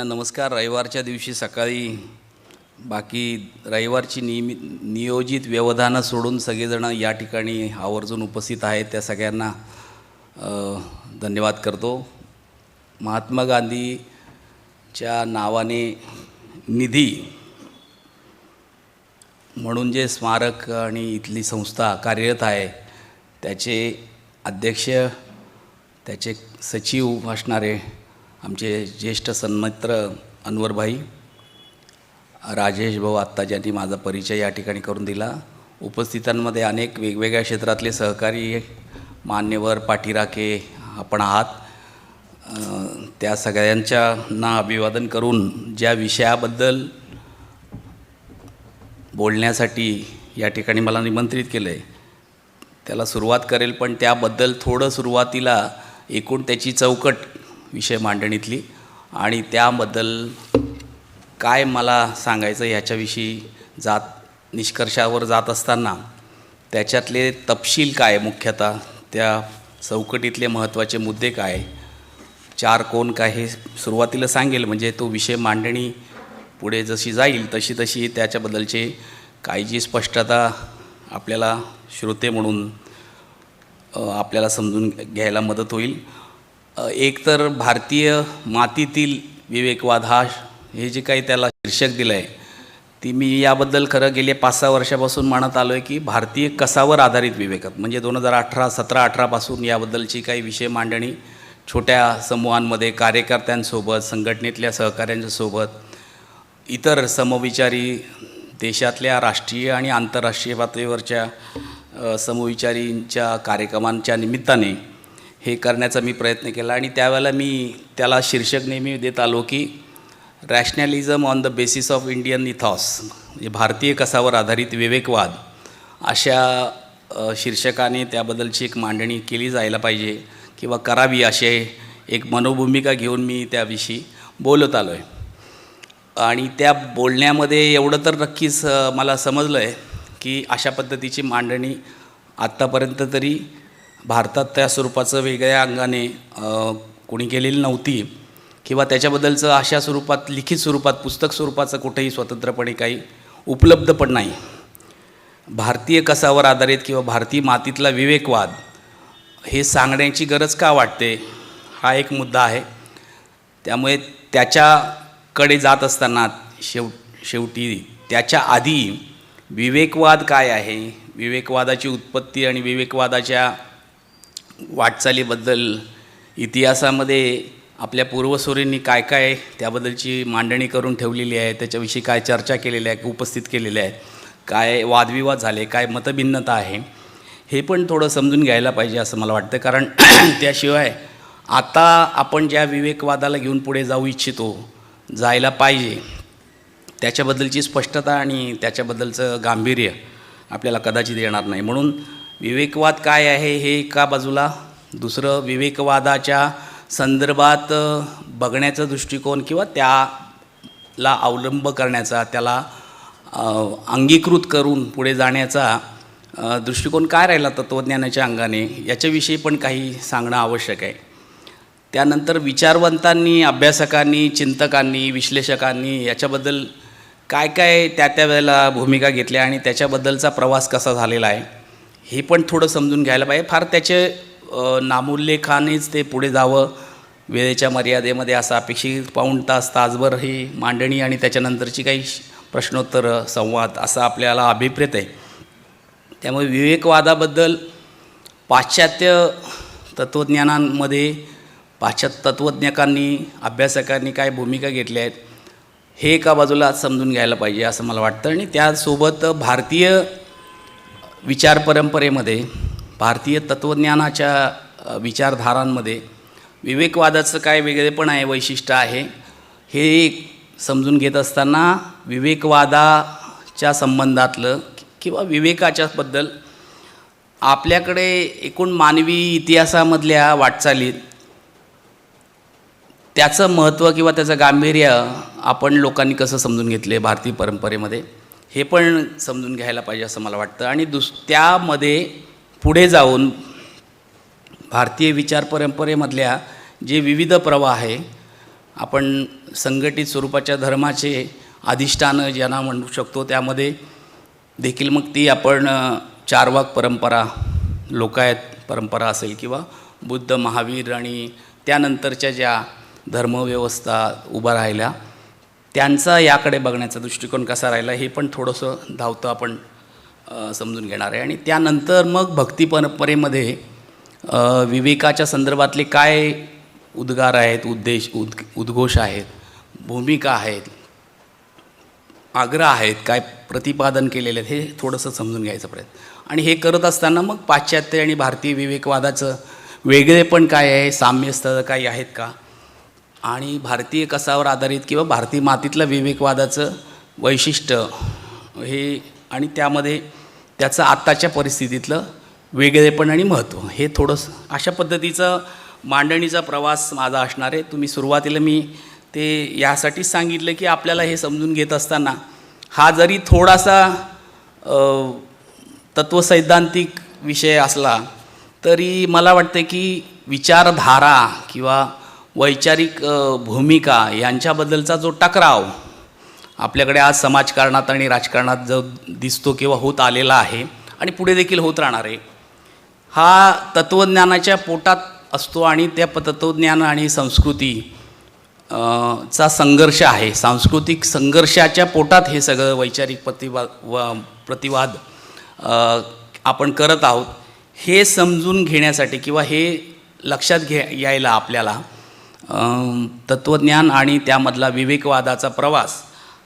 सगळ्यांना नमस्कार. रविवारच्या दिवशी सकाळी बाकी रविवारची नियमित नियोजित व्यवधानं सोडून सगळेजणं या ठिकाणी आवर्जून उपस्थित आहेत. त्या सगळ्यांना धन्यवाद करतो. महात्मा गांधीच्या नावाने निधी म्हणून जे स्मारक आणि इथली संस्था कार्यरत आहे त्याचे अध्यक्ष त्याचे सचिव असणारे आमचे ज्येष्ठ सन्मित्र अनवरभाई राजेश भाऊ आत्ता ज्यांनी माझा परिचय या ठिकाणी करून दिला. उपस्थितांमध्ये अनेक वेगवेगळ्या क्षेत्रातले सहकारी मान्यवर पाठीराखे आपण आहात. त्या सगळ्यांच्याना अभिवादन करून ज्या विषयाबद्दल बोलण्यासाठी या ठिकाणी मला निमंत्रित केलं आहे त्याला सुरुवात करेल. पण त्याबद्दल थोडं सुरुवातीला एकूण त्याची चौकट विषय मांडणीतली. आणि त्याबद्दल काय मला सांगायचं ह्याच्याविषयी जात निष्कर्षावर जात असताना त्याच्यातले तपशील काय मुख्यतः? त्या चौकटीतले महत्त्वाचे मुद्दे काय? चार कोण काय हे सुरुवातीला सांगेल. म्हणजे तो विषय मांडणी पुढे जशी जाईल तशी तशी त्याच्याबद्दलचे काही जी स्पष्टता आपल्याला श्रोते म्हणून आपल्याला समजून घ्यायला मदत होईल. एक तर भारतीय मातीतील विवेकवाद हा हे जे काही त्याला शीर्षक दिलं आहे ती मी याबद्दल खरं गेले पाच सहा वर्षापासून म्हणत आलो आहे की भारतीय कसावर आधारित विवेकात म्हणजे दोन हजार अठरा सतरा अठरापासून याबद्दलची काही विषय मांडणी छोट्या समूहांमध्ये कार्यकर्त्यांसोबत संघटनेतल्या सहकाऱ्यांच्यासोबत इतर समविचारी देशातल्या राष्ट्रीय आणि आंतरराष्ट्रीय पातळीवरच्या समविचारींच्या कार्यक्रमांच्या निमित्ताने हे करण्याचा मी प्रयत्न केला आणि त्यावेळेला मी त्याला शीर्षक नेहमी देत आलो की rationalism on the basis of Indian ethos म्हणजे भारतीय कसावर आधारित विवेकवाद अशा शीर्षकाने त्याबद्दलची एक मांडणी केली जायला पाहिजे किंवा करावी असे एक मनोभूमिका घेऊन मी त्याविषयी बोलत आलो आहे आणि त्या बोलण्यामध्ये एवढं तर नक्कीच मला समजलं आहे की अशा पद्धतीची मांडणी आत्तापर्यंत तरी भारतात त्या स्वरूपाचं वेगळ्या अंगाने कोणी केलेली नव्हती किंवा त्याच्याबद्दलचं अशा स्वरूपात लिखित स्वरूपात पुस्तक स्वरूपाचं कुठेही स्वतंत्रपणे काही उपलब्ध पण नाही. भारतीय कसावर आधारित किंवा भारतीय मातीतला विवेकवाद हे सांगण्याची गरज का वाटते? हा एक मुद्दा आहे. त्यामुळे त्याच्याकडे जात असताना शेव शेवटी त्याच्या आधी विवेकवाद काय आहे? विवेकवादाची उत्पत्ती आणि विवेकवादाच्या वाटचालीबद्दल इतिहासामध्ये आपल्या पूर्वसुरींनी काय काय त्याबद्दलची मांडणी करून ठेवलेली आहे त्याच्याविषयी काय चर्चा केलेल्या आहे उपस्थित केलेल्या आहेत काय वादविवाद झाले काय मतभिन्नता आहे हे पण थोडं समजून घ्यायला पाहिजे असं मला वाटतं. कारण त्याशिवाय आता आपण ज्या विवेकवादाला घेऊन पुढे जाऊ इच्छितो जायला पाहिजे त्याच्याबद्दलची स्पष्टता आणि त्याच्याबद्दलचं गांभीर्य आपल्याला कदाचित येणार नाही. म्हणून विवेकवाद काय आहे हे एका बाजूला? दुसरं विवेकवादाच्या संदर्भात बघण्याचा दृष्टिकोन किंवा त्याला अवलंब करण्याचा त्याला अंगीकृत करून पुढे जाण्याचा दृष्टिकोन काय राहिला तत्त्वज्ञानाच्या अंगाने? याच्याविषयी पण काही सांगणं आवश्यक आहे. त्यानंतर विचारवंतांनी अभ्यासकांनी चिंतकांनी विश्लेषकांनी याच्याबद्दल काय काय त्या त्या वेळेला भूमिका घेतल्या आणि त्याच्याबद्दलचा प्रवास कसा झालेला आहे? हे पण थोडं समजून घ्यायला पाहिजे. फार त्याचे नामोल्लेखानेच ते पुढे जावं. वेळेच्या मर्यादेमध्ये असं अपेक्षित पाऊण तास तासभर ही मांडणी आणि त्याच्यानंतरची काही श- प्रश्नोत्तर संवाद असा आपल्याला अभिप्रेत आहे. त्यामुळे विवेकवादाबद्दल पाश्चात्य तत्त्वज्ञानांमध्ये पाश्चात्य तत्त्वज्ञकांनी अभ्यासकांनी काय भूमिका घेतल्या आहेत हे एका बाजूला समजून घ्यायला पाहिजे असं मला वाटतं. आणि त्यासोबत भारतीय विचार परंपरेमध्ये भारतीय तत्त्वज्ञानाच्या विचारधारांमध्ये विवेकवादाचं काय वेगळेपण आहे वैशिष्ट्य आहे हे समजून घेत असताना विवेकवादाच्या संबंधातलं किंवा विवेकाच्याबद्दल आपल्याकडे एकूण मानवी इतिहासामधल्या वाटचालीत त्याचं महत्त्व किंवा त्याचं गांभीर्य आपण लोकांनी कसं समजून घेतले भारतीय परंपरेमध्ये? हे पण समजून घ्यायला पाहिजे असं मला वाटतं. आणि दुस त्यामध्ये पुढे जाऊन भारतीय विचार परंपरेमधल्या जे विविध प्रवाह आहे आपण संघटित स्वरूपाच्या धर्माचे अधिष्ठानं ज्यांना म्हणू शकतो त्यामध्ये देखील मग ती आपण चारवाक परंपरा लोकायत परंपरा असेल किंवा बुद्ध महावीर आणि त्यानंतरच्या ज्या धर्मव्यवस्था उभा राहिल्या त्यांचा याकडे बघण्याचा दृष्टिकोन कसा राहिला हे पण थोडंसं धावतं आपण समजून घेणार आहे. आणि त्यानंतर मग भक्ती परंपरेमध्ये विवेकाच्या संदर्भातले काय उद्गार आहेत उद्देश उद उद्घोष आहेत भूमिका आहेत आग्रह आहेत काय प्रतिपादन केलेले आहेत हे थोडंसं समजून घ्यायचा प्रयत्न. आणि हे करत असताना मग पाश्चात्य आणि भारतीय विवेकवादाचं वेगळेपण काय आहे साम्यस्थळं काही आहेत का? आणि भारतीय कसावर आधारित किंवा भारतीय मातीतलं विवेकवादाचं वैशिष्ट्य हे आणि त्यामध्ये त्याचं आत्ताच्या परिस्थितीतलं वेगळेपण आणि महत्त्व हे थोडंसं अशा पद्धतीचं मांडणीचा प्रवास माझा असणार आहे. तुम्ही सुरुवातीला मी ते यासाठीच सांगितलं की आपल्याला हे समजून घेत असताना हा जरी थोडासा तत्वसैद्धांतिक विषय असला तरी मला वाटतं की विचारधारा किंवा वैचारिक भूमिका यांच्याबद्दलचा जो टकराव आपल्याकडे आज समाजकारणात आणि राजकारणात जो दिसतो किंवा होत आलेला आहे आणि पुढे देखील होत राहणार आहे हा तत्त्वज्ञानाच्या पोटात असतो आणि त्या तत्त्वज्ञान आणि संस्कृती चा संघर्ष आहे. सांस्कृतिक संघर्षाच्या पोटात हे सगळं वैचारिक प्रतिवाद व प्रतिवाद आपण करत आहोत हे समजून घेण्यासाठी किंवा हे लक्षात घे यायला आपल्याला तत्त्वज्ञान आणि त्यामधला विवेकवादाचा प्रवास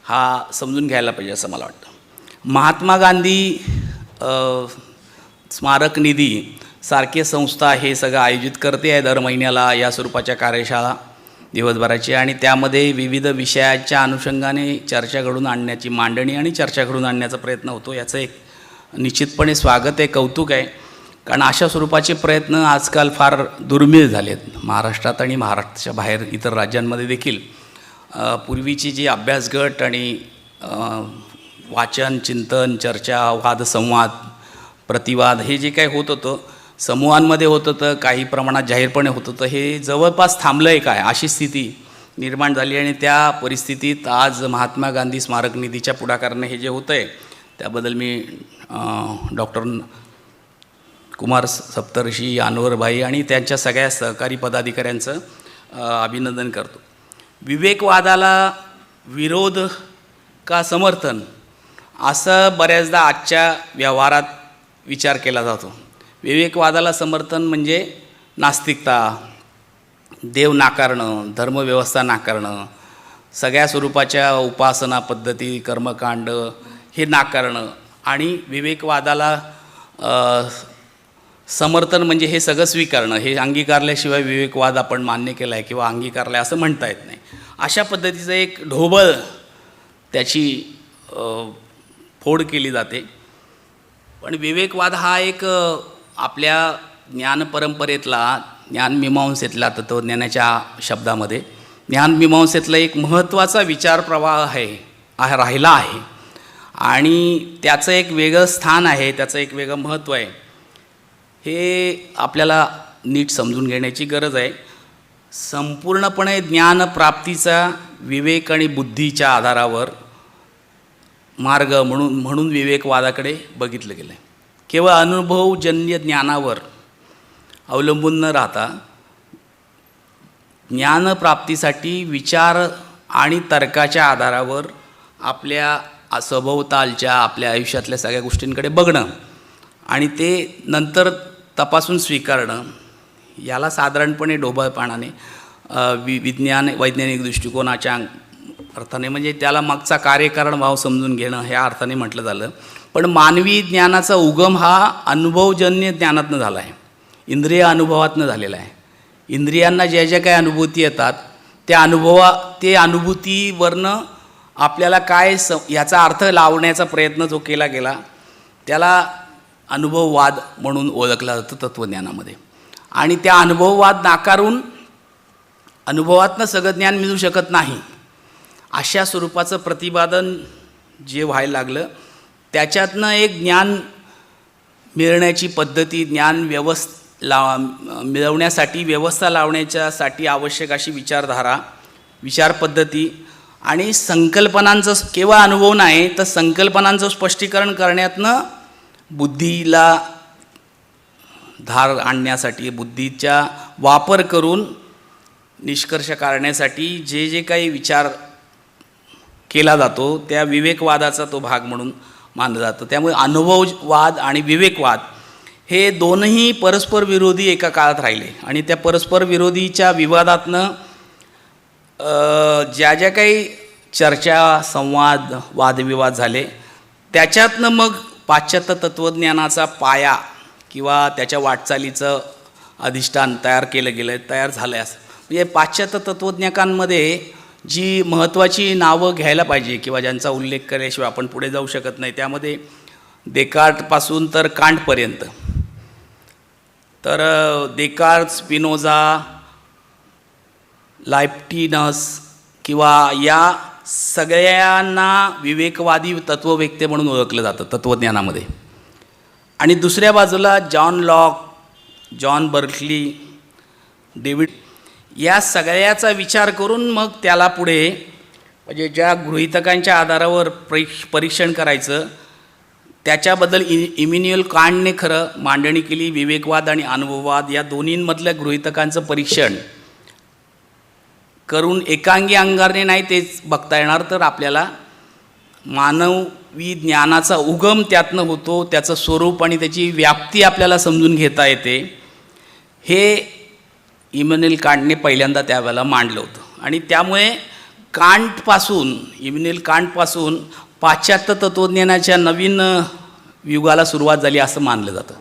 हा समजून घ्यायला पाहिजे असं मला वाटतं. महात्मा गांधी स्मारक निधी सारखे संस्था हे सगळं आयोजित करते आहे दर महिन्याला या स्वरूपाच्या कार्यशाळा दिवसभराची आणि त्यामध्ये विविध विषयाच्या अनुषंगाने चर्चा घडून आणण्याची मांडणी आणि चर्चा घडून आणण्याचा प्रयत्न होतो. याचं एक निश्चितपणे स्वागत आहे कौतुक आहे. कारण अशा स्वरूपाचे प्रयत्न आजकाल फार दुर्मिळ झालेत. महाराष्ट्रात आणि महाराष्ट्राच्या बाहेर इतर राज्यांमध्ये देखील पूर्वीची जी अभ्यासगट आणि वाचन चिंतन चर्चा वादसंवाद प्रतिवाद हे जे काही होत होतं समूहांमध्ये होत होतं काही प्रमाणात जाहीरपणे होत होतं हे जवळपास थांबलं आहे काय अशी स्थिती निर्माण झाली आणि त्या परिस्थितीत आज महात्मा गांधी स्मारक निधीच्या पुढाकाराने हे जे होतं आहे त्याबद्दल मी डॉक्टर कुमार सप्तर्षी अनवरभाई आणि त्यांच्या सगळ्या सहकारी पदाधिकाऱ्यांचं अभिनंदन करतो. विवेकवादाला विरोध का समर्थन? असं बऱ्याचदा आजच्या व्यवहारात विचार केला जातो. विवेकवादाला समर्थन म्हणजे नास्तिकता देव नाकारणं धर्मव्यवस्था नाकारणं सगळ्या स्वरूपाच्या उपासना पद्धती कर्मकांड हे नाकारणं आणि विवेकवादाला समर्थन म्हणजे हे सगळं स्वीकारणं. हे अंगीकारल्याशिवाय विवेकवाद आपण मान्य केला आहे किंवा अंगीकारला आहे असं म्हणता येत नाही. अशा पद्धतीचं एक ढोबळ त्याची फोड केली जाते. पण विवेकवाद हा एक आपल्या आपल्या ज्ञानपरंपरेतला ज्ञानमीमांसेतला तत्त्वज्ञानाच्या शब्दामध्ये ज्ञानमीमांसेतला एक महत्त्वाचा विचार प्रवाह आहे आहे राहिला आहे. आणि त्याचं एक वेगळं स्थान आहे त्याचं एक वेगळं महत्त्व आहे. हे आपल्याला नीट समजून घेण्याची गरज आहे. संपूर्णपणे ज्ञानप्राप्तीचा विवेक आणि बुद्धीच्या आधारावर मार्ग म्हणून म्हणून विवेकवादाकडे बघितलं गेलं आहे केवळ अनुभवजन्य ज्ञानावर अवलंबून न राहता ज्ञानप्राप्तीसाठी विचार आणि तर्काच्या आधारावर आपल्या सभोवतालच्या आपल्या आयुष्यातल्या सगळ्या गोष्टींकडे बघणं आणि ते नंतर तपासून स्वीकारणं याला साधारणपणे ढोबळपणाने वि विज्ञान वैज्ञानिक दृष्टिकोनाच्या अर्थाने म्हणजे त्याला मागचा कार्यकारण भाव समजून घेणं ह्या अर्थाने म्हटलं झालं. पण मानवी ज्ञानाचा उगम हा अनुभवजन्य ज्ञानातनं झाला आहे. इंद्रिय अनुभवातनं झालेला आहे. इंद्रियांना ज्या ज्या काही अनुभूती येतात त्या अनुभवा ते अनुभूतीवरनं आपल्याला काय स याचा अर्थ लावण्याचा प्रयत्न जो केला गेला त्याला अनुभववाद म्हणून ओळखला जातं तत्त्वज्ञानामध्ये आणि त्या अनुभववाद नाकारून अनुभवातनं सगळं ज्ञान मिळू शकत नाही. अशा स्वरूपाचं प्रतिपादन जे व्हायला लागलं त्याच्यातनं एक ज्ञान मिळण्याची पद्धती ज्ञान व्यवस्थ लाव मिळवण्यासाठी व्यवस्था लावण्याच्यासाठी आवश्यक अशी विचारधारा विचारपद्धती आणि संकल्पनांचं केवळ अनुभव नाही तर संकल्पनांचं स्पष्टीकरण करण्यातनं बुद्धीला धार आणण्यासाठी बुद्धीचा वापर करून निष्कर्ष काढण्यासाठी जे जे काही विचार केला जातो त्या विवेकवादाचा तो भाग म्हणून मानलं जातो. त्यामुळे अनुभववाद आणि विवेकवाद हे दोनही परस्पर विरोधी एका काळात राहिले. आणि त्या परस्पर विरोधीच्या विवादातनं ज्या ज्या काही चर्चा संवाद वादविवाद झाले त्याच्यातनं मग पाश्चात्य तत्त्वज्ञानाचा पाया किंवा त्याच्या वाटचालीचं अधिष्ठान तयार केलं गेलं तयार झालं आहे असं. म्हणजे पाश्चात्य तत्त्वज्ञाकांमध्ये जी महत्त्वाची नावं घ्यायला पाहिजे किंवा ज्यांचा उल्लेख केल्याशिवाय आपण पुढे जाऊ शकत नाही त्यामध्ये देकार्टपासून तर कांटपर्यंत तर देकार्ट स्पिनोझा लायप्टिनस किंवा या सगळ्यांना विवेकवादी तत्ववेत्ते म्हणून ओळखलं जातं तत्त्वज्ञानामध्ये आणि दुसऱ्या बाजूला John Locke John Berkeley David या सगळ्याचा विचार करून मग त्याला पुढे म्हणजे ज्या गृहितकांच्या आधारावर परीक्ष परीक्षण करायचं त्याच्याबद्दल इ इमिन्युअल कांडने खरं मांडणी केली विवेकवाद आणि अनुभववाद या दोन्हींमधल्या गृहितकांचं परीक्षण. करून एकांगी अंगाने नाही तेच बघता येणार तर आपल्याला मानवी ज्ञानाचा उगम त्यातनं होतो त्याचं स्वरूप आणि त्याची व्याप्ती आपल्याला समजून घेता येते. हे इमॅन्युअल कांटने पहिल्यांदा त्यावेळेला मांडलं होतं. आणि त्यामुळे कांटपासून इमॅन्युअल कांटपासून पाश्चात्य तत्त्वज्ञानाच्या नवीन युगाला सुरुवात झाली असं मानलं जातं.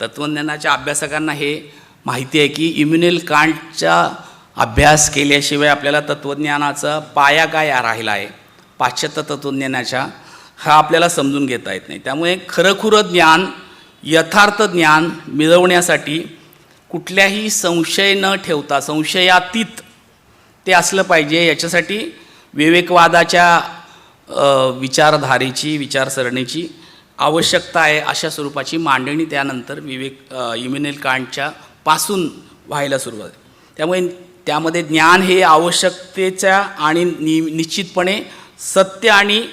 तत्त्वज्ञानाच्या अभ्यासकांना हे माहिती आहे की इम्युनिल कांटच्या अभ्यास केल्याशिवाय आपल्याला तत्त्वज्ञानाचा पाया काय राहिला आहे? पाश्चात्य तत्त्वज्ञानाच्या हा आपल्याला समजून घेता येत नाही. त्यामुळे खरंखुरं ज्ञान यथार्थ ज्ञान मिळवण्यासाठी कुठल्याही संशय न ठेवता संशयातीत ते असलं पाहिजे. याच्यासाठी विवेकवादाच्या विचारधारेची विचारसरणीची आवश्यकता आहे अशा स्वरूपाची मांडणी त्यानंतर विवेक इम्युनिल कांडच्या पासून व्हायला सुरुवात. त्यामुळे त्यामध्ये ज्ञान हे आवश्यकतेच्या आणि नि निश्चितपणे सत्य आणि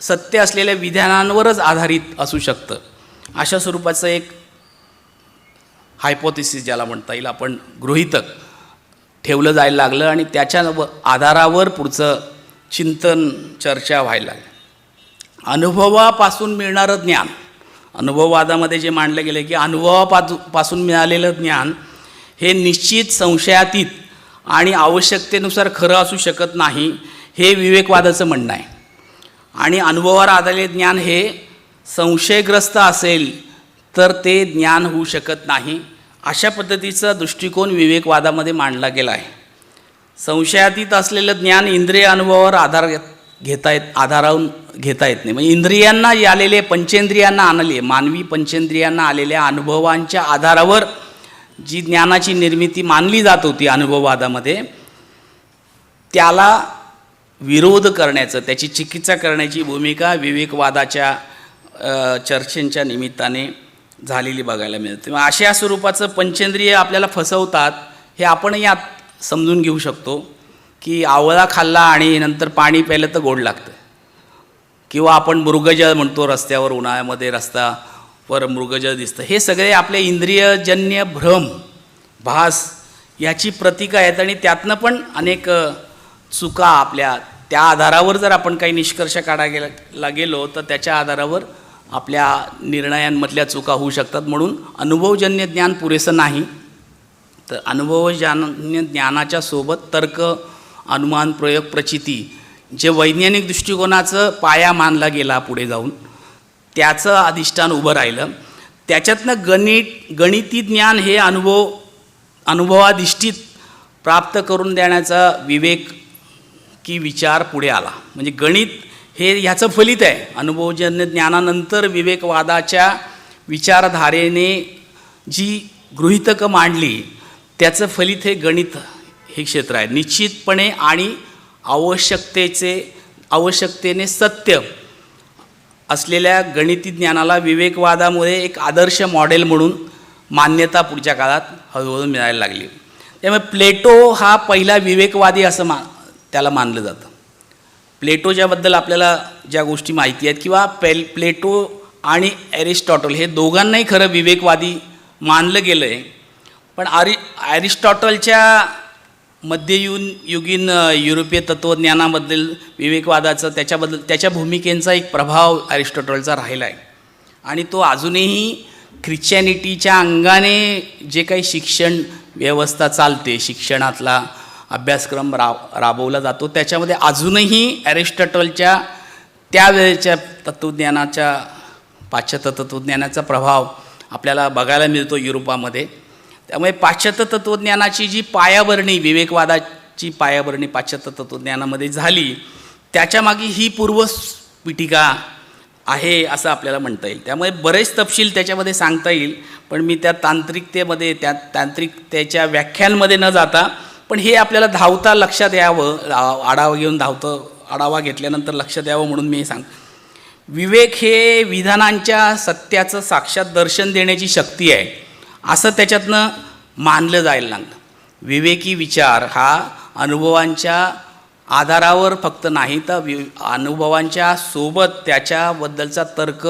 सत्य असलेल्या विधानांवरच आधारित असू शकतं. अशा स्वरूपाचं एक हायपोथिसिस ज्याला म्हणता येईल आपण गृहितक ठेवलं जायला लागलं आणि त्याच्या व- आधारावर पुढचं चिंतन चर्चा व्हायला लागली. अनुभवापासून मिळणारं ज्ञान. अनुभववादामध्ये जे मांडलं गेलं की अनुभवापासून मिळालेलं ज्ञान हे निश्चित संशयातीत आणि आवश्यकतेनुसार खरं असू शकत नाही हे विवेकवादाचं म्हणणं आहे. आणि अनुभवावर आधारित ज्ञान हे संशयग्रस्त असेल तर ते ज्ञान होऊ शकत नाही अशा पद्धतीचा दृष्टिकोन विवेकवादामध्ये मांडला गेला आहे. संशयातीत असलेलं ज्ञान इंद्रिय अनुभवावर आधार घेत- घेता येत आधारावून घेता येत नाही. म्हणजे इंद्रियांना आलेले पंचेंद्रियांना आणले मानवी पंचेंद्रियांना आलेल्या अनुभवांच्या आधारावर जी ज्ञानाची निर्मिती मानली जात होती अनुभववादामध्ये त्याला विरोध करण्याचं त्याची चिकित्सा करण्याची भूमिका विवेकवादाच्या चर्चेंच्या निमित्ताने झालेली बघायला मिळते. मग अशा स्वरूपाचं पंचेंद्रिय आपल्याला फसवतात हे आपण यात समजून घेऊ शकतो की आवळा खाल्ला आणि नंतर पाणी प्यायलं तर गोड लागतं. किंवा आपण मृगजळ म्हणतो रस्त्यावर उन्हाळ्यामध्ये रस्ता मृगजळ दिसतं. हे सगळे आपले इंद्रियजन्य भ्रम भास याची प्रतीक आहेत आणि त्यातनं पण अनेक चुका आपल्या त्या आधारावर जर आपण काही निष्कर्ष काढा गेला गेलो तर त्याच्या आधारावर आपल्या निर्णयांमधल्या चुका होऊ शकतात. म्हणून अनुभवजन्य ज्ञान पुरेसं नाही. तर अनुभवजन्य ज्ञानाच्या सोबत तर्क अनुमान प्रयोग प्रचिती जे वैज्ञानिक दृष्टिकोनाचं पाया मानला गेला पुढे जाऊन त्याचं अधिष्ठान उभं राहिलं. त्याच्यातनं गणित गणिती ज्ञान हे अनुभव अनुभवाधिष्ठित प्राप्त करून देण्याचा विवेक की विचार पुढे आला. म्हणजे गणित हे ह्याचं फलित आहे. अनुभवजन्य ज्ञानानंतर विवेकवादाच्या विचारधारेने जी गृहितकं मांडली त्याचं फलित हे गणित हे क्षेत्र आहे. निश्चितपणे आणि आवश्यकतेचे आवश्यकतेने सत्य असलेल्या गणिती ज्ञानाला विवेकवादामुळे एक आदर्श मॉडेल म्हणून मान्यता पुढच्या काळात हळूहळू मिळायला लागली. त्यामुळे प्लेटो हा पहिला विवेकवादी असं मा त्याला मानलं जातं. प्लेटोच्याबद्दल आपल्याला ज्या गोष्टी माहिती आहेत किंवा पेल प्लेटो आणि ॲरिस्टॉटल हे दोघांनाही खरं विवेकवादी मानलं गेलं आहे पण आरि ॲरिस्टॉटलच्या मध्ययुन युगीन युरोपीय तत्त्वज्ञानाबद्दल विवेकवादाचं त्याच्याबद्दल त्याच्या भूमिकेचा एक प्रभाव ॲरिस्टॉटलचा राहिला आहे. आणि तो अजूनही ख्रिश्चॅनिटीच्या अंगाने जे काही शिक्षण व्यवस्था चालते शिक्षणातला अभ्यासक्रम रा राबवला जातो त्याच्यामध्ये अजूनही ॲरिस्टॉटलच्या त्यावेळेच्या तत्त्वज्ञानाच्या पाश्चात्य तत्त्वज्ञानाचा प्रभाव आपल्याला बघायला मिळतो युरोपामध्ये. त्यामुळे पाश्चात्य तत्त्वज्ञानाची जी पायाभरणी विवेकवादाची पायाभरणी पाश्चात्य तत्त्वज्ञानामध्ये झाली त्याच्यामागे ही पूर्व पीठिका आहे असं आपल्याला म्हणता येईल. त्यामुळे बरेच तपशील त्याच्यामध्ये सांगता येईल पण मी त्या तांत्रिकतेमध्ये त्या तांत्रिकतेच्या व्याख्यांमध्ये न जाता पण हे आपल्याला धावता लक्षात यावं आढावा घेऊन धावतं आढावा घेतल्यानंतर लक्षात यावं म्हणून मी हे सांग विवेक हे विधानांच्या सत्याचं साक्षात दर्शन देण्याची शक्ती आहे. असं त्याच्यातनं मानलं जायला लागलं विवेकी विचार हा अनुभवांच्या आधारावर फक्त नाही तर वि अनुभवांच्या सोबत त्याच्याबद्दलचा तर्क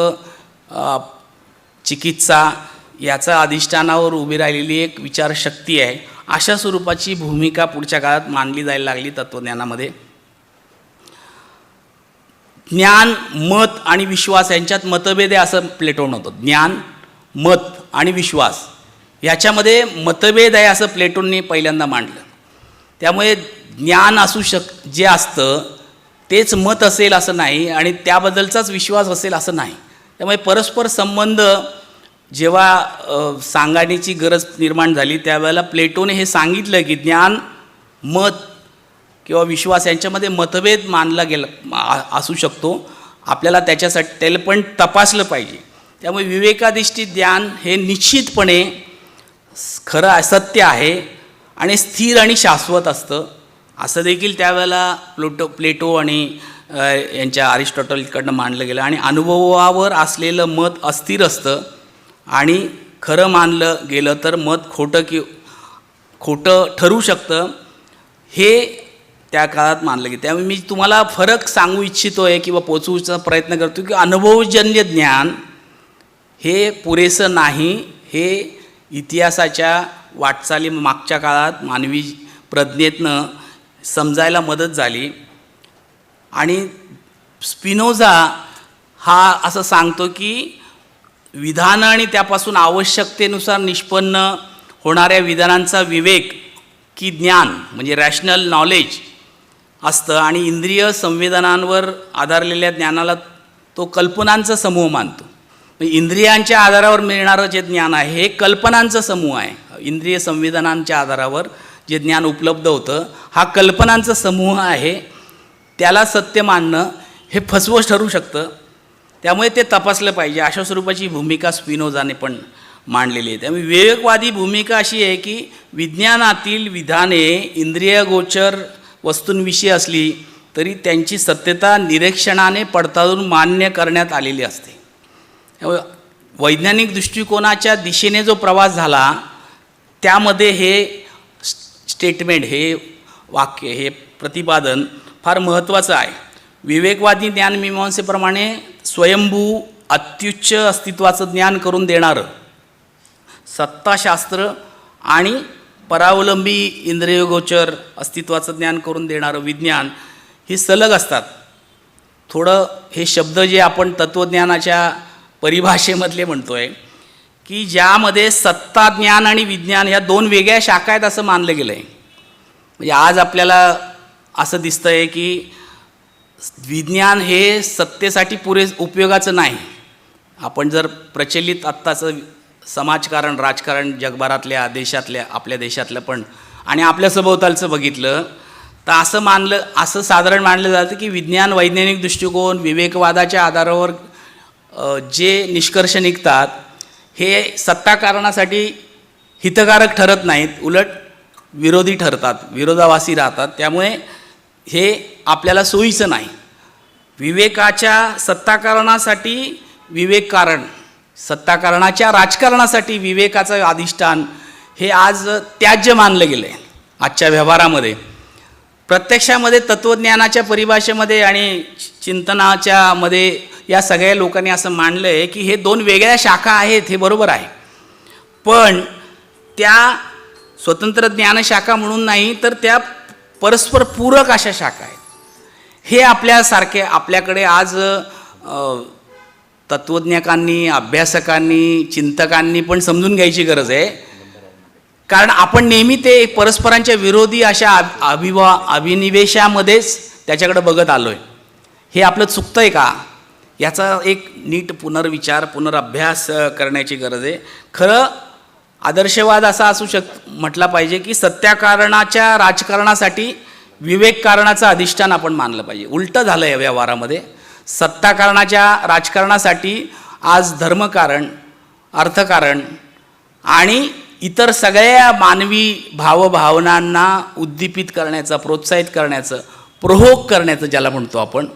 चिकित्सा याचा अधिष्ठानावर उभी राहिलेली एक विचारशक्ती आहे. अशा स्वरूपाची भूमिका पुढच्या काळात मानली जायला लागली तत्त्वज्ञानामध्ये ज्ञान मत आणि विश्वास यांच्यात मतभेद आहे असं प्लेटोन होतं. ज्ञान मत आणि विश्वास. याच्यामध्ये मतभेद आहे असं प्लेटोनने पहिल्यांदा मांडलं. त्यामुळे ज्ञान असू शक जे असतं तेच मत असेल असं नाही आणि त्याबद्दलचाच विश्वास असेल असं नाही. त्यामुळे परस्पर संबंध जेव्हा सांगण्याची गरज निर्माण झाली त्यावेळेला प्लेटोने हे सांगितलं की ज्ञान मत किंवा विश्वास यांच्यामध्ये मतभेद मानला गेला असू शकतो. आपल्याला त्याच्यासाठी त्याला पण तपासलं पाहिजे. त्यामुळे विवेकाधिष्ठित ज्ञान हे निश्चितपणे खरं सत्य आहे आणि स्थिर आणि शाश्वत असतं. असं देखील त्यावेळेला प्लोटो प्लेटो आणि यांच्या अरिस्टॉटलकडनं मानलं गेलं आणि अनुभवावर असलेलं मत अस्थिर असतं आणि खरं मानलं गेलं तर मत खोटं कि खोटं ठरू शकतं हे त्या काळात मानलं गेलं. त्यामुळे मी तुम्हाला फरक सांगू इच्छितो आहे किंवा पोचवूचा प्रयत्न करतो की अनुभवजन्य ज्ञान हे पुरेसं नाही हे इतिहासाच्या वाटचाली मागच्या काळात मानवी प्रज्ञेतनं समजायला मदत झाली. आणि स्पिनोझा हा असं सांगतो की विधानं आणि त्यापासून आवश्यकतेनुसार निष्पन्न होणाऱ्या विधानांचा विवेक की ज्ञान म्हणजे रॅशनल नॉलेज असतं. आणि इंद्रिय संवेदनांवर आधारलेल्या ज्ञानाला तो कल्पनांचा समूह मानतो. म्हणजे इंद्रियांच्या आधारावर मिळणारं जे ज्ञान आहे हे कल्पनांचा समूह आहे. इंद्रिय संविधानांच्या आधारावर जे ज्ञान उपलब्ध होतं हा कल्पनांचा समूह आहे. त्याला सत्य मानणं हे फसवं ठरू शकतं. त्यामुळे ते तपासलं पाहिजे. अशा स्वरूपाची भूमिका स्पिनोजाने पण मांडलेली आहे. त्यामुळे विवेकवादी भूमिका अशी आहे की विज्ञानातील विधाने इंद्रियगोचर वस्तूंविषयी असली तरी त्यांची सत्यता निरीक्षणाने पडताळून मान्य करण्यात आलेली असते. वैज्ञानिक दृष्टिकोनाच्या दिशेने जो प्रवास झाला त्यामध्ये हे स्टेटमेंट हे वाक्य हे प्रतिपादन फार महत्त्वाचं आहे. विवेकवादी ज्ञानमीमांसेप्रमाणे स्वयंभू अत्युच्च अस्तित्वाचं ज्ञान करून देणारं सत्ताशास्त्र आणि परावलंबी इंद्रियगोचर अस्तित्वाचं ज्ञान करून देणारं विज्ञान ही सलग असतात. थोडं हे शब्द जे आपण तत्त्वज्ञानाच्या परिभाषेमधले म्हणतो आहे की ज्यामध्ये सत्ता ज्ञान आणि विज्ञान ह्या दोन वेगळ्या शाखा आहेत असं मानलं गेलं आहे म्हणजे आज आपल्याला असं दिसतं आहे की विज्ञान हे सत्तेसाठी पुरे उपयोगाचं नाही. आपण जर प्रचलित आत्ताचं समाजकारण राजकारण जगभरातल्या देशातल्या आपल्या देशातलं पण आणि आपल्या सभोवतालचं बघितलं तर असं मानलं असं साधारण मानलं जातं की विज्ञान वैज्ञानिक दृष्टिकोन विवेकवादाच्या आधारावर जे निष्कर्ष निघतात हे सत्ताकारणासाठी हितकारक ठरत नाहीत. उलट विरोधी ठरतात विरोधावासी राहतात. त्यामुळे हे आपल्याला सोयीचं नाही. विवेकाच्या सत्ताकारणासाठी विवेक कारण सत्ताकारणाच्या राजकारणासाठी विवेकाचं अधिष्ठान हे आज त्याज्य मानलं गेलं आहे आजच्या व्यवहारामध्ये. प्रत्यक्षामध्ये तत्त्वज्ञानाच्या परिभाषेमध्ये आणि चिंतनाच्या मध्ये या सगळ्या लोकांनी असं मांडलं आहे की हे दोन वेगळ्या शाखा आहेत हे बरोबर आहे. पण त्या स्वतंत्र ज्ञानशाखा म्हणून नाही तर त्या परस्पर पूरक अशा शाखा आहेत. हे आपल्यासारखे आपल्याकडे आज तत्त्वज्ञकांनी अभ्यासकांनी चिंतकांनी पण समजून घ्यायची गरज आहे. कारण आपण नेहमी ते परस्परांच्या विरोधी अशा अभिवा अभिनिवेशामध्येच त्याच्याकडे बघत आलो आहे हे आपलं चुकतं आहे का? याचा एक नीट पुनर्विचार पुनरअभ्यास करण्याची गरज आहे. खरं आदर्शवाद असा असू शक म्हटला पाहिजे की सत्याकारणाच्या राजकारणासाठी विवेक कारणाचं अधिष्ठान आपण मानलं पाहिजे. उलटं झालं या व्यवहारामध्ये. सत्ताकारणाच्या राजकारणासाठी आज धर्मकारण अर्थकारण आणि इतर सगळ्या मानवी भावभावनांना उद्दीपित करण्याचं प्रोत्साहित करण्याचं प्रोहोक करण्याचं ज्याला म्हणतो आपण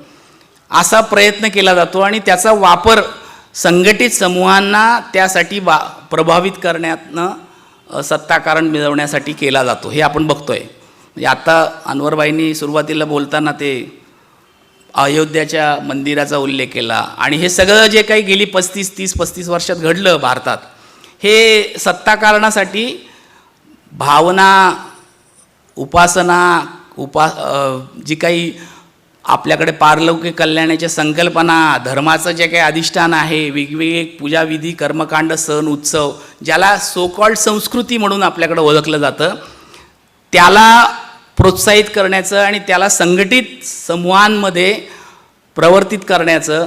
असा प्रयत्न केला जातो आणि त्याचा वापर संघटित समूहांना त्यासाठी वा प्रभावित करण्यातनं सत्ताकारण मिळवण्यासाठी केला जातो. हे आपण बघतोय. म्हणजे आता अनवरबाईंनी सुरुवातीला बोलताना ते अयोध्याच्या मंदिराचा उल्लेख केला. आणि हे सगळं जे काही गेली पस्तीस तीस पस्तीस वर्षात घडलं भारतात हे सत्ताकारणासाठी भावना उपासना उपा जी काही आपल्याकडे पारलौकिक कल्याणाच्या संकल्पना धर्माचं जे काही अधिष्ठान आहे वेगवेगळे पूजाविधी कर्मकांड सण उत्सव ज्याला सोकॉल्ड संस्कृती म्हणून आपल्याकडे ओळखलं जातं त्याला प्रोत्साहित करण्याचं आणि त्याला संघटित समूहांमध्ये प्रवर्तित करण्याचं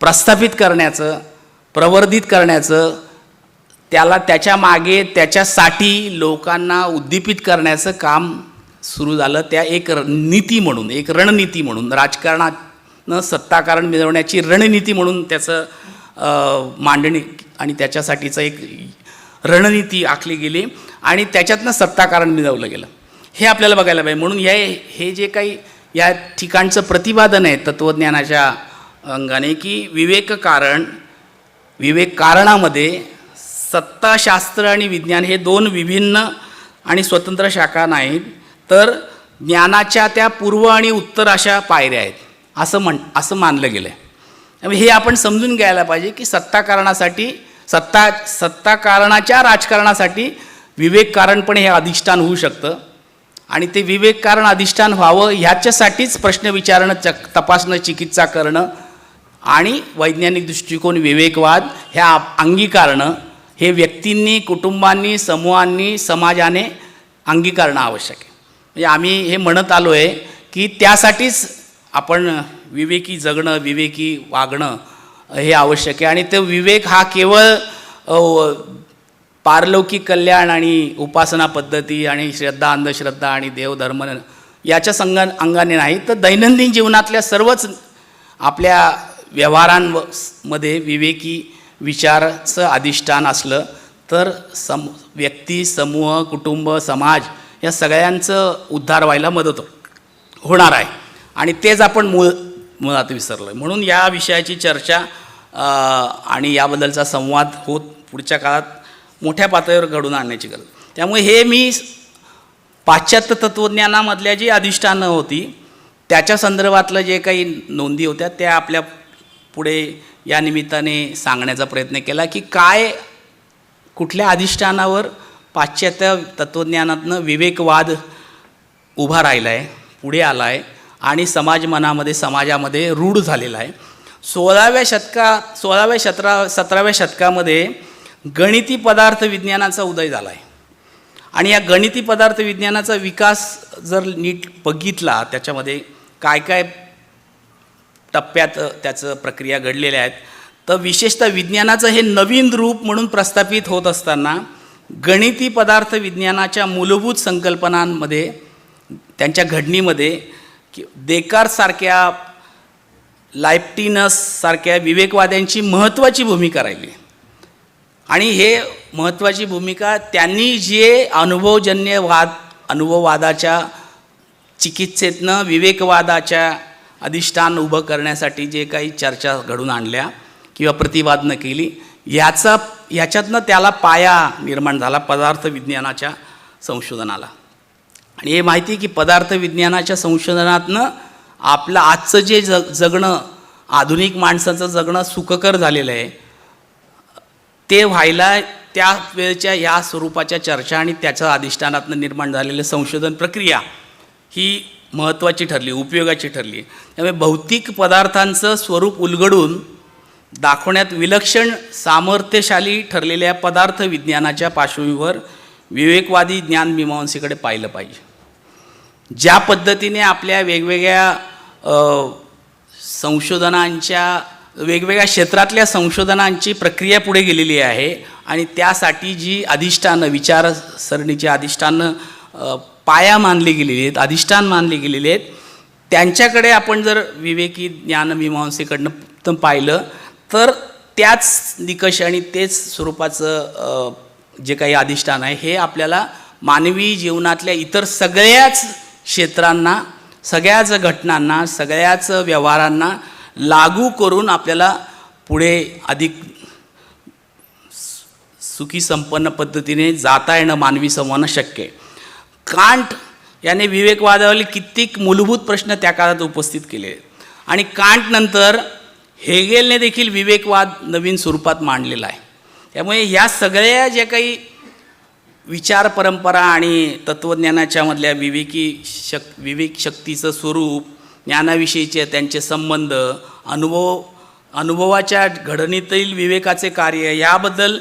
प्रस्थापित करण्याचं प्रवर्धित करण्याचं त्याला त्याच्यामागे त्याच्यासाठी लोकांना उद्दीपित करण्याचं काम सुरू झालं. त्या एक नीती म्हणून एक रणनीती म्हणून राजकारणानं सत्ताकारण मिळवण्याची रणनीती म्हणून त्याचं मांडणी आणि त्याच्यासाठीचं एक रणनीती आखली गेली आणि त्याच्यातनं सत्ताकारण मिळवलं गेलं. हे आपल्याला बघायला पाहिजे. म्हणून या हे जे काही या ठिकाणचं प्रतिपादन आहे तत्त्वज्ञानाच्या अंगाने की विवेक कारण विवेक कारणामध्ये सत्ताशास्त्र आणि विज्ञान हे दोन विभिन्न आणि स्वतंत्र शाखा नाहीत तर ज्ञानाच्या त्या पूर्व आणि उत्तर अशा पायऱ्या आहेत असं म्हण असं मानलं गेलं आहे त्यामुळे हे आपण समजून घ्यायला पाहिजे की सत्ताकारणासाठी सत्ता सत्ताकारणाच्या राजकारणासाठी विवेक कारण पण हे अधिष्ठान होऊ शकतं. आणि ते विवेक कारण अधिष्ठान व्हावं ह्याच्यासाठीच प्रश्न विचारणं चक तपासणं चिकित्सा करणं आणि वैज्ञानिक दृष्टिकोन विवेकवाद ह्या अंगीकारणं हे व्यक्तींनी कुटुंबांनी समूहांनी समाजाने अंगीकारणं आवश्यक आहे. म्हणजे आम्ही हे म्हणत आलो आहे की त्यासाठीच आपण विवेकी जगणं विवेकी वागणं हे आवश्यक आहे. आणि ते विवेक हा केवळ पारलौकिक कल्याण आणि उपासना पद्धती आणि श्रद्धा अंधश्रद्धा आणि देवधर्म याच्या संग अंगाने नाही तर दैनंदिन जीवनातल्या सर्वच आपल्या व्यवहारांमध्ये विवेकी विचारचं अधिष्ठान असलं तर सम व्यक्ती समूह कुटुंब समाज या सगळ्यांचं उद्धार व्हायला मदत होणार आहे. आणि तेच आपण मूळ मुळात विसरलो आहे म्हणून या विषयाची चर्चा आणि याबद्दलचा संवाद होत पुढच्या काळात मोठ्या पातळीवर घडून आणण्याची गरज. त्यामुळे हे मी पाश्चात्य तत्त्वज्ञानामधल्या जी अधिष्ठानं होती त्याच्या संदर्भातलं जे काही नोंदी होत्या त्या आपल्या पुढे या निमित्ताने सांगण्याचा प्रयत्न केला की काय कुठल्या अधिष्ठानावर पाश्चात्य तत्त्वज्ञानातनं विवेकवाद उभा राहिला आहे पुढे आला आहे आणि समाज मनामध्ये समाजामध्ये रूढ झालेला आहे. सोळाव्या शतका सोळाव्या शतरा सतराव्या शतकामध्ये गणिती पदार्थ विज्ञानाचा उदय झाला आहे आणि या गणिती पदार्थ विज्ञानाचा विकास जर नीट बघितला त्याच्यामध्ये काय काय टप्प्यात त्याचं प्रक्रिया घडलेल्या आहेत. तर विशेषतः विज्ञानाचं हे नवीन रूप म्हणून प्रस्थापित होत असताना गणिती पदार्थ विज्ञानाच्या मूलभूत संकल्पनांमध्ये त्यांच्या घडणीमध्ये कि देकारसारख्या लायप्टिनससारख्या विवेकवाद्यांची महत्त्वाची भूमिका राहिली. आणि हे महत्त्वाची भूमिका त्यांनी जे अनुभवजन्य वाद अनुभववादाच्या चिकित्सेतनं विवेकवादाच्या अधिष्ठान उभं करण्यासाठी जे काही चर्चा घडून आणल्या किंवा प्रतिवादनं केली याचा याच्यातनं त्याला पाया निर्माण झाला पदार्थ विज्ञानाच्या संशोधनाला. आणि हे माहिती की पदार्थ विज्ञानाच्या संशोधनातनं आपलं आजचं जे जग जगणं आधुनिक माणसाचं जगणं सुखकर झालेलं आहे ते व्हायला त्या वेळच्या या स्वरूपाच्या चर्चा आणि त्याच्या अधिष्ठानातनं निर्माण झालेलं संशोधन प्रक्रिया ही महत्त्वाची ठरली उपयोगाची ठरली. त्यामुळे भौतिक पदार्थांचं स्वरूप उलगडून दाखवण्यात विलक्षण सामर्थ्यशाली ठरलेल्या पदार्थ विज्ञानाच्या पार्श्वभूमीवर विवेकवादी ज्ञानमीमांसेकडे पाहिलं पाहिजे. ज्या पद्धतीने आपल्या वेगवेगळ्या संशोधनांच्या वेगवेगळ्या क्षेत्रातल्या संशोधनांची प्रक्रिया पुढे गेलेली आहे आणि त्यासाठी जी अधिष्ठानं विचारसरणीची अधिष्ठानं पाया मानली गेलेली आहेत अधिष्ठान मानली गेलेली आहेत. त्यांच्याकडे आपण जर विवेकी ज्ञानमीमांसेकडनं तर पाहिलं तर त्याच निकष आणि तेच स्वरूपाचं जे काही अधिष्ठान आहे हे आपल्याला मानवी जीवनातल्या इतर सगळ्याच क्षेत्रांना सगळ्याच घटनांना सगळ्याच व्यवहारांना लागू करून आपल्याला पुढे अधिक सुखी संपन्न पद्धतीने जाता येणं मानवी संवहन शक्य आहे. कांट याने विवेकवादावरील कित्येक मूलभूत प्रश्न त्या काळात उपस्थित केले आहेत. आणि कांटनंतर हेगेलने देखील विवेकवाद नवीन स्वरूपात मांडलेला आहे त्यामुळे ह्या सगळ्या ज्या काही विचार परंपरा आणि तत्त्वज्ञानाच्या मधल्या विवेकी शक विवेक शक्तीचं स्वरूप ज्ञानाविषयीचे त्यांचे संबंध अनुभव अनुभवाच्या घडणीतील विवेकाचे कार्य याबद्दल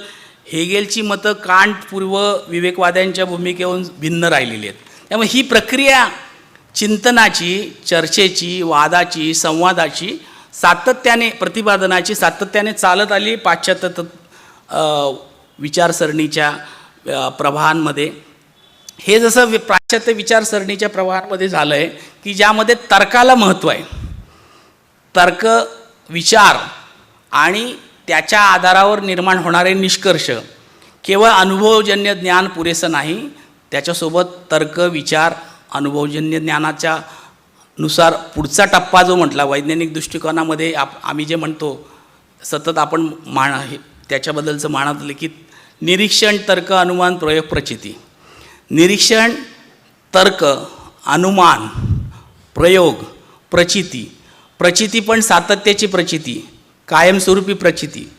हेगेलची मतं कांटपूर्व विवेकवाद्यांच्या भूमिकेहून भिन्न राहिलेली आहेत. त्यामुळे ही प्रक्रिया चिंतनाची चर्चेची वादाची संवादाची सातत्याने प्रतिपादनाची सातत्याने चालत आली पाश्चात्य तत् विचारसरणीच्या प्रवाहांमध्ये. हे जसं वि- पाश्चात्य विचारसरणीच्या प्रवाहांमध्ये झालं आहे की ज्यामध्ये तर्काला महत्त्व आहे. तर्क विचार आणि त्याच्या आधारावर निर्माण होणारे निष्कर्ष केवळ अनुभवजन्य ज्ञान पुरेसं नाही त्याच्यासोबत तर्क विचार अनुभवजन्य ज्ञानाच्या नुसार पुढचा टप्पा जो म्हटला वैज्ञानिक दृष्टिकोनामध्ये आप आम्ही जे म्हणतो सतत आपण माण हे त्याच्याबद्दलचं मानतलं की निरीक्षण तर्क अनुमान प्रयोग प्रचिती. निरीक्षण तर्क अनुमान प्रयोग प्रचिती. प्रचिती पण सातत्याची प्रचिती. कायमस्वरूपी प्रचिती.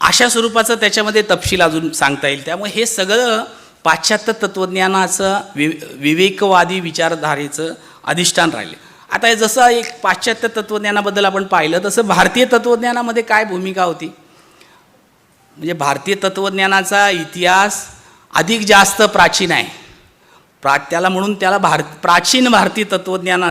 अशा स्वरूपाचं त्याच्यामध्ये तपशील अजून सांगता येईल. त्यामुळे हे सगळं पाश्चात्य तत्त्वज्ञानाचं वि विवेकवादी विचारधारेचं अधिष्ठान राहिले. आता हे जसं एक पाश्चात्य तत्त्वज्ञानाबद्दल आपण पाहिलं तसं भारतीय तत्त्वज्ञानामध्ये काय भूमिका होती? म्हणजे भारतीय तत्त्वज्ञानाचा इतिहास अधिक जास्त प्राचीन आहे. प्रा त्याला म्हणून त्याला भार प्राचीन भारतीय तत्त्वज्ञाना